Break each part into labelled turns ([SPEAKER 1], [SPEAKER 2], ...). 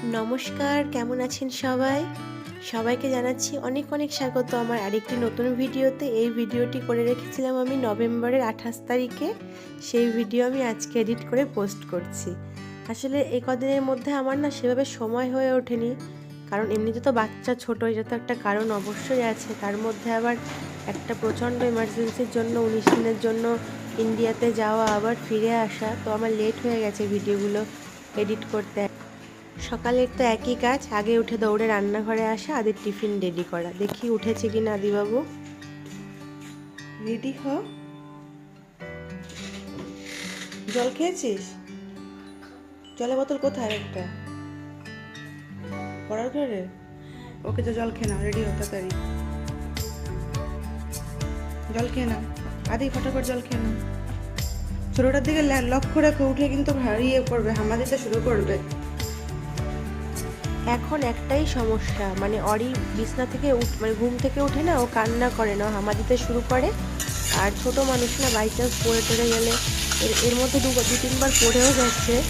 [SPEAKER 1] নমস্কার, কেমন আছেন সবাই? সবাইকে জানাচ্ছি অনেক অনেক স্বাগত আমার আরেকটি নতুন ভিডিওতে। এই ভিডিওটি করে রেখেছিলাম আমি নভেম্বরের আঠাশ তারিখে। সেই ভিডিও আমি আজকে এডিট করে পোস্ট করছি। আসলে এই কদিনের মধ্যে আমার না সেভাবে সময় হয়ে ওঠেনি। কারণ এমনিতে তো বাচ্চা ছোটো, এটা তো একটা কারণ অবশ্যই আছে। তার মধ্যে আবার একটা প্রচণ্ড এমার্জেন্সির জন্য, উনিশ দিনের জন্য ইন্ডিয়াতে যাওয়া, আবার ফিরে আসা। তো আমার লেট হয়ে গেছে ভিডিওগুলো এডিট করতে। সকালের তো একই কাজ, আগে উঠে দৌড়ে রান্নাঘরে আসা, আদির টিফিন রেডি করা। দেখি উঠেছে কি না আদিবাবু? রেডি হ। জল খেয়েছিস? জলের বোতল কোথায় একটা? পড়ার ঘরে?
[SPEAKER 2] ওকে তো জল খেয়ে নাও রেডি হতে তাড়াতাড়ি। জল খেয়ে নাও। আদি, ফটাফট জল খেয়ে নাও। ছোটোটার দিকে লক্ষ্য রেখে, উঠে কিন্তু হারিয়ে পড়বে হামা দিতে শুরু করবে।
[SPEAKER 1] এখন একটাই সমস্যা মানে অরি বিছনা থেকে উঠ মানে ঘুম থেকে উঠে না ও কান্না করে না হামা দিতে শুরু করে। আর ছোট মানুষ না বাই চান্স পড়ে টড়ে গেলে, এর এর মধ্যে দু দু, তিনবার পড়েও যাচ্ছে।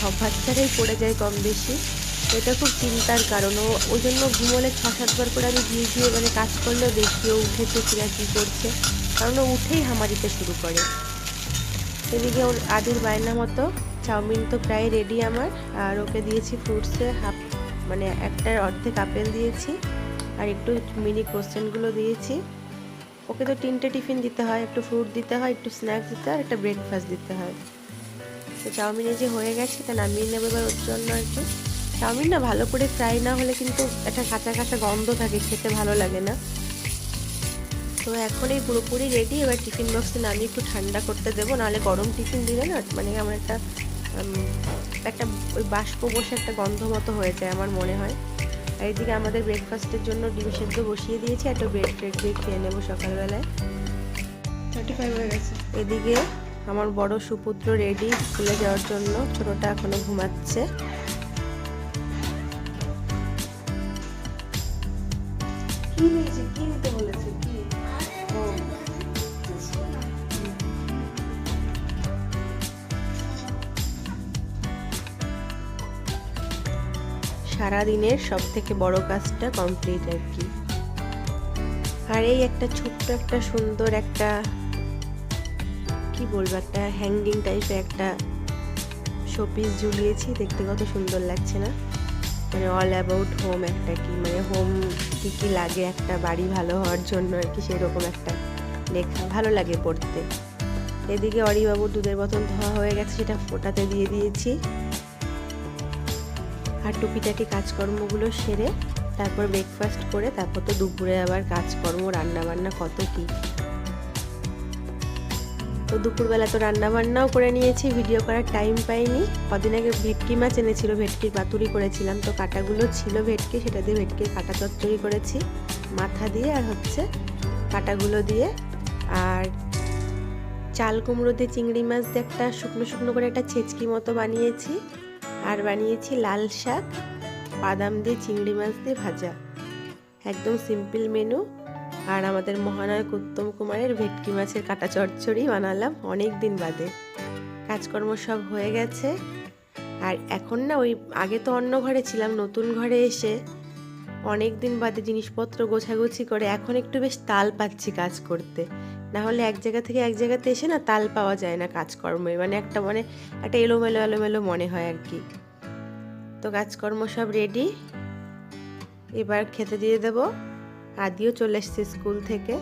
[SPEAKER 1] সব বাচ্চারাই পড়ে যায় কম বেশি। এটা খুব চিন্তার কারণ। ও, ওই জন্য ঘুমোলে ছ সাতবার করে আমি গিয়ে গিয়ে মানে কাজ করলেও দেখি ও উঠেছে কিনা কী করছে। কারণ ও উঠেই হামা দিতে শুরু করে। এদিকে ওর আদির বায়না মতো চাউমিন তো প্রায় রেডি আমার। আর ওকে দিয়েছি ফ্রুটসে হাফ মানে একটা অর্ধেক আপেল দিয়েছি আর একটু মিনি কোশ্চেনগুলো দিয়েছি। ওকে তো তিনটে টিফিন দিতে হয়, একটু ফ্রুট দিতে হয়, একটু স্ন্যাক্স দিতে হয় একটা ব্রেকফাস্ট দিতে হয়। তো চাউমিনে যে হয়ে গেছে, তা নামিয়ে নেব এবার ওর জন্য আর কি। চাউমিন না ভালো করে ফ্রাই না হলে কিন্তু একটা কাঁচা কাঁচা গন্ধ থাকে, খেতে ভালো লাগে না। তো এখন এই পুরোপুরি রেডি এবার টিফিন বক্সে নামিয়ে একটু ঠান্ডা করতে দেবো, নাহলে গরম টিফিন দিলে না মানে আমার একটা একটা ওই বাষ্প বসে একটা গন্ধ মতো হয়ে যায় আমার মনে হয়। আর এদিকে আমাদের ব্রেকফাস্টের জন্য ডিম সেদ্ধ বসিয়ে দিয়েছি একটা ব্রেড ট্রেড দিয়ে খেয়ে নেব সকালবেলায়।
[SPEAKER 2] থার্টি ফাইভ হয়ে গেছে।
[SPEAKER 1] এদিকে আমার বড় সুপুত্র রেডি স্কুলে যাওয়ার জন্য ছোটটা এখনও ঘুমাচ্ছে।
[SPEAKER 2] কি নিয়েছে কি নিতে বলেছে?
[SPEAKER 1] সারাদিনের সব থেকে বড় কাজটা কমপ্লিট আর কি। আর এই একটা ছোট্ট একটা সুন্দর একটা, কি বলব, একটা হ্যাঙ্গিং টাইপের একটা শোপিস ঝুলিয়েছি। দেখতে কত সুন্দর লাগছে না? মানে অল অ্যাবাউট হোম একটা কি মানে হোম কি কি লাগে একটা, বাড়ি ভালো হওয়ার জন্য আর কি সেরকম একটা লেখা। ভালো লাগে পড়তে। এদিকে অরিবাবুর দুধের বোতল ধোয়া হয়ে গেছে, সেটা ফোটাতে দিয়ে দিয়েছি। আর টুকিটাকি কাজকর্মগুলো সেরে তারপর ব্রেকফাস্ট করে তারপর তো দুপুরে আবার কাজকর্ম রান্না বান্না কত কি। তো দুপুরবেলা তো রান্না বান্নাও করে নিয়েছি ভিডিও করার টাইম পাইনি। কদিন আগে ভেটকি মাছ এনেছিল, ভেটকির পাতুরি করেছিলাম, তো কাটাগুলো ছিল ভেটকি, সেটা দিয়ে ভেটকির কাটা চচ্চড়ি করেছি মাথা দিয়ে আর হচ্ছে কাটাগুলো দিয়ে। আর চাল কুমড়ো দিয়ে চিংড়ি মাছ দিয়ে একটা শুকনো শুকনো করে একটা ছেচকি মতো বানিয়েছি। আর বানিয়েছি লাল শাক, বাদাম দিয়ে, চিংড়ি মাছ দিয়ে ভাজা। একদম সিম্পল মেনু আর আমাদের মহানায়ক উত্তম কুমারের ভেটকি মাছের কাটা চচ্চড়ি বানালাম অনেক দিন বাদে। কাজকর্ম সব হয়ে গেছে। আর এখন না ওই আগে তো অন্য ঘরে ছিলাম, নতুন ঘরে এসে অনেক দিন বাদে জিনিসপত্র গোছাগুছি করে এখন একটু বেশ তাল পাচ্ছি কাজ করতে। না হলে এক জায়গা থেকে এক জায়গাতে এসে না তাল পাওয়া যায় না কাজকর্মে। মানে একটা মানে একটা এলোমেলো এলোমেলো মনে হয় আর কি। তো কাজকর্ম সব রেডি এবার খেতে দিয়ে দেব। আদিও চলে এসছে স্কুল থেকে।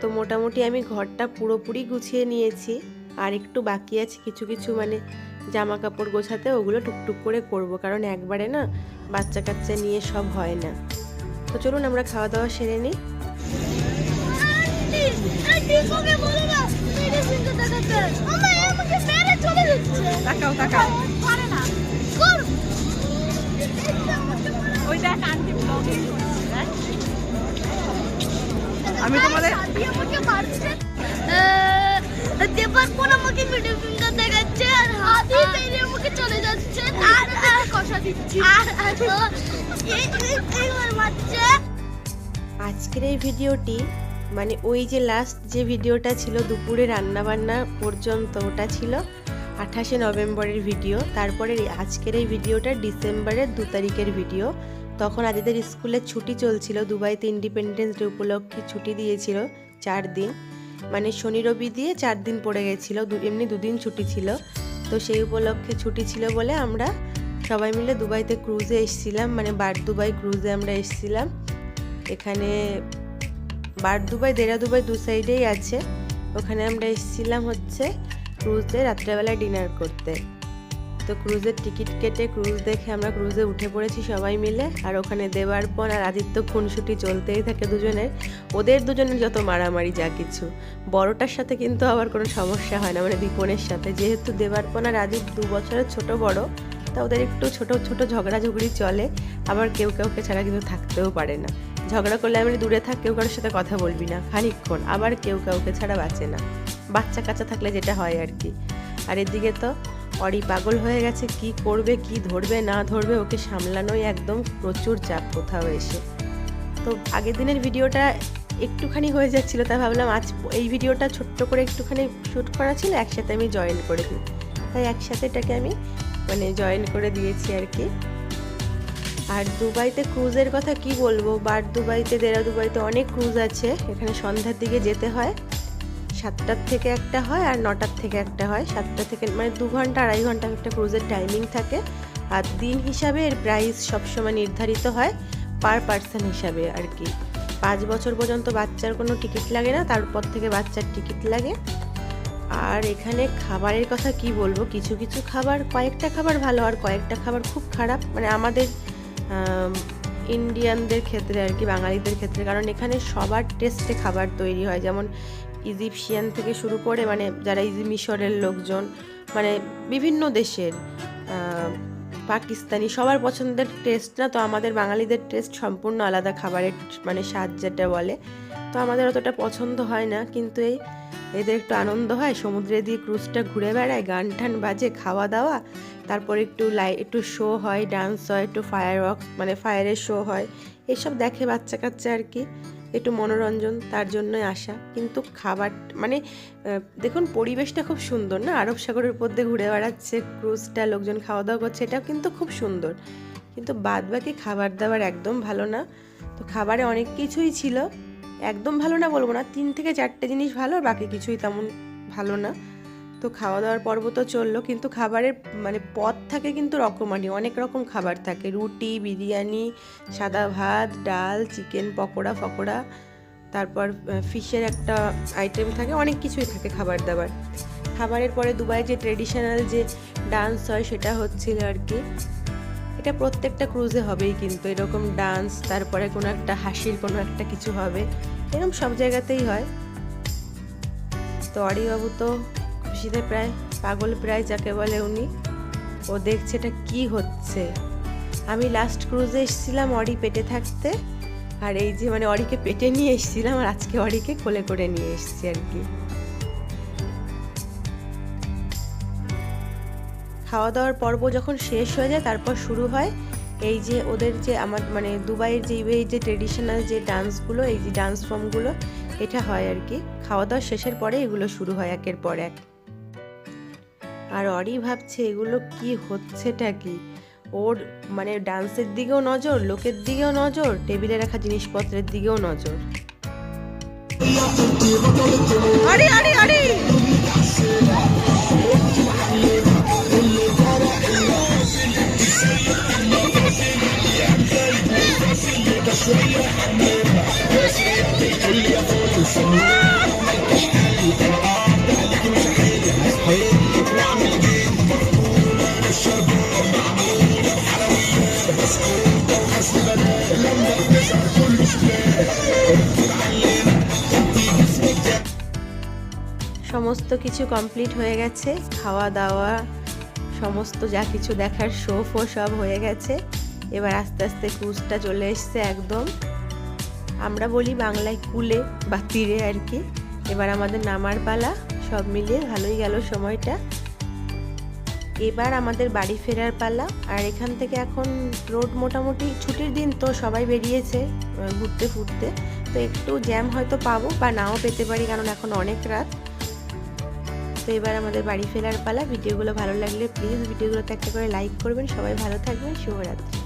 [SPEAKER 1] তো মোটামুটি আমি ঘরটা পুরোপুরি গুছিয়ে নিয়েছি। আর একটু বাকি আছে কিছু কিছু মানে জামা কাপড় গোছাতে ওগুলো টুকটুক করে করব কারণ একবারে না বাচ্চা কাচ্চা নিয়ে সব হয় না। তো চলুন আমরা খাওয়া দাওয়া সেরে নিই।
[SPEAKER 2] তাকাও তাকাও।
[SPEAKER 3] ওই দেখ আন্টি ব্লগিং করছে
[SPEAKER 2] আমি তোমাদের
[SPEAKER 4] দেবার পর আমাকে ভিডিও ফিল্মটা দেখাচ্ছে আর হাতি বেরিয়ে আমাকে চলে যাচ্ছে। আর আর কষা দিচ্ছি। আর আর এই এই- এইবার মারছে
[SPEAKER 1] আজকের এই ভিডিওটি মানে ওই যে লাস্ট যে ভিডিওটা ছিল দুপুরে রান্না বান্না পর্যন্ত ওটা ছিল আঠাশে নভেম্বরের ভিডিও। তারপরে আজকের এই ভিডিওটা ডিসেম্বরের দু তারিখের ভিডিও। তখন আদিদের স্কুলে ছুটি চলছিল দুবাইতে ইন্ডিপেন্ডেন্স ডে উপলক্ষে ছুটি দিয়েছিল চার দিন। মানে শনি রবি দিয়ে চার দিন পড়ে গেছিল এমনি দুদিন ছুটি ছিল। তো সেই উপলক্ষে ছুটি ছিল বলে আমরা সবাই মিলে দুবাইতে ক্রুজে এসেছিলাম মানে বার দুবাই ক্রুজে আমরা এসেছিলাম। এখানে বার দুবাই, দেরা দুবাই দু সাইডেই আছে। ওখানে আমরা এসেছিলাম হচ্ছে ক্রুজে রাত্রেবেলা ডিনার করতে। তো ক্রুজের টিকিট কেটে ক্রুজ দেখে আমরা ক্রুজে উঠে পড়েছি সবাই মিলে। আর ওখানে দেবারপন আর আদিত্য খুনসুটি চলতেই থাকে দুজনের। ওদের দুজনের যত মারামারি যা কিছু, বড়টার সাথে কিন্তু আবার কোনো সমস্যা হয় না মানে দীপনের সাথে। যেহেতু দেবারপন আর আদিত দু বছরের ছোট বড়, তা ওদের একটু ছোট ছোট ঝগড়াঝগড়ি চলে, আবার কেউ কাউকে ছাড়া কিন্তু থাকতেও পারে না। ঝগড়া করলে আমি দূরে থাক, কেউ কারোর সাথে কথা বলবি না, খানিকক্ষণ, আবার কেউ কাউকে ছাড়া বাঁচে না। বাচ্চা কাচ্চা থাকলে যেটা হয় আর কি। আর এদিকে তো অরি পাগল হয়ে গেছে, কি করবে, কি ধরবে, না ধরবে, ওকে সামলানোই একদম প্রচুর চাপ কোথাও এসে। তো আগের দিনের ভিডিওটা একটুখানি হয়ে যাচ্ছিল, তাই ভাবলাম আজ এই ভিডিওটা ছোট্ট করে একটুখানি শ্যুট করা ছিল, একসাথে আমি জয়েন করে দিই। তাই একসাথে এটাকে আমি মানে জয়েন করে দিয়েছি আর কি। আর দুবাইতে ক্রুজের কথা কি বলব? বার দুবাইতে দেরা দুবাইতে অনেক ক্রুজ আছে। এখানে সন্ধ্যার দিকে যেতে হয়। সাতটার থেকে একটা হয় আর নটার থেকে একটা হয়। সাতটা থেকে মানে দু ঘণ্টা, আড়াই ঘণ্টা একটা ক্রুজের টাইমিং থাকে। আর দিন হিসাবে এর প্রাইস সবসময় নির্ধারিত হয় পার পার্সন হিসাবে আর কি। পাঁচ বছর পর্যন্ত বাচ্চার কোনো টিকিট লাগে না, তারপর থেকে বাচ্চার টিকিট লাগে। আর এখানে খাবারের কথা কি বলব? কিছু কিছু খাবার, কয়েকটা খাবার ভালো আর কয়েকটা খাবার খুব খারাপ। মানে আমাদের ইন্ডিয়ানদের ক্ষেত্রে আর কি, বাঙালিদের ক্ষেত্রে। কারণ এখানে সবার টেস্টে খাবার তৈরি হয়। যেমন ইজিপশিয়ান থেকে শুরু করে মানে যারা ইজি মিশরের লোকজন মানে বিভিন্ন দেশের পাকিস্তানি সবার পছন্দের টেস্ট না, তো আমাদের বাঙালিদের টেস্ট সম্পূর্ণ আলাদা খাবারের মানে স্বাদ যেটা বলে। তো আমাদের অতটা পছন্দ হয় না, কিন্তু এই এদের একটু আনন্দ হয়, সমুদ্রে দিয়ে ক্রুজটা ঘুরে বেড়ায় গান টান বাজে খাওয়া দাওয়া তারপর একটু লাই, একটু শো হয় ডান্স হয়, একটু ফায়ার মানে ফায়ারের শো হয় এসব দেখে বাচ্চা কাচ্চা আর কি। একটু মনোরঞ্জন, তার জন্যই আসা। কিন্তু খাবার মানে দেখুন, পরিবেশটা খুব সুন্দর না? আরব সাগরের উপর দিয়ে ঘুরে বেড়াচ্ছে ক্রুজটা লোকজন খাওয়া দাওয়া করছে, এটাও কিন্তু খুব সুন্দর। কিন্তু বাদ বাকি খাবার দাবার একদম ভালো না। তো খাবারে অনেক কিছুই ছিল। একদম ভালো না বলব না, তিন থেকে চারটে জিনিস ভালো, আর বাকি কিছুই তেমন ভালো না। তো খাওয়া দাওয়ার পর্ব তো চলল, কিন্তু খাবারের মানে পদ থাকে কিন্তু রকমারি। অনেক রকম খাবার থাকে। রুটি, বিরিয়ানি, সাদা ভাত, ডাল, চিকেন, পকোড়া, ফকোড়া, তারপর ফিশের একটা আইটেম থাকে, অনেক কিছুই থাকে খাবার দাবার। খাবারের পরে দুবাই যে ট্রেডিশনাল যে ডান্স হয়, সেটা হচ্ছিল আর কি, এটা প্রত্যেকটা ক্রুজে হবেই কিন্তু। এরকম ডান্স তারপরে কোনো একটা হাসির কোনো একটা কিছু হবে, এরকম সব জায়গাতেই হয়। তো অরিবাবু তো খুশিতে প্রায়, পাগল প্রায় যাকে বলে উনি, ও দেখছে এটা কি হচ্ছে। আমি লাস্ট ক্রুজে এসেছিলাম অরি পেটে থাকতে, আর এই যে মানে অরিকে পেটে নিয়ে এসেছিলাম, আর আজকে অরিকে কোলে করে নিয়ে এসেছি আর কি। খাওয়া দাওয়ার পর্ব যখন শেষ হয়ে যায়, তারপর শুরু হয় এই যে ওদের যে আমার মানে দুবাইয়ের যে এই যে ট্রেডিশনাল যে ডান্সগুলো এই যে ডান্স ফর্মগুলো এটা হয় আর কি। খাওয়া দাওয়া শেষের পরে এগুলো শুরু হয় একের পর এক। আর অরি ভাবছে, এগুলো কি হচ্ছেটা কি? ওর মানে ডান্সের দিকেও নজর, লোকের দিকেও নজর, টেবিলে রাখা জিনিসপত্রের দিকেও নজর।
[SPEAKER 2] আরে
[SPEAKER 1] সমস্ত কিছু কমপ্লিট হয়ে গেছে, খাওয়া দাওয়া, সমস্ত যা কিছু দেখার শো ফো সব হয়ে গেছে। এবার আস্তে আস্তে ক্রুজটা চলে এসছে একদম। আমরা বলি বাংলায় কুলে বা তীরে আর কি। এবার আমাদের নামার পালা, সব মিলিয়ে ভালোই গেল সময়টা। এবার আমাদের বাড়ি ফেরার পালা। আর এখান থেকে এখন রোড মোটামুটি ছুটির দিন তো সবাই বেরিয়েছে ঘুরতে ফুরতে। তো একটু জ্যাম হয়তো পাবো বা নাও পেতে পারি, কারণ এখন অনেক রাত। তো এবার আমাদের বাড়ি ফেরার পালা। ভিডিওগুলো ভালো লাগলে প্লিজ ভিডিওগুলোতে একটা করে লাইক করবেন। সবাই ভালো থাকবেন। শুভরাত্রি।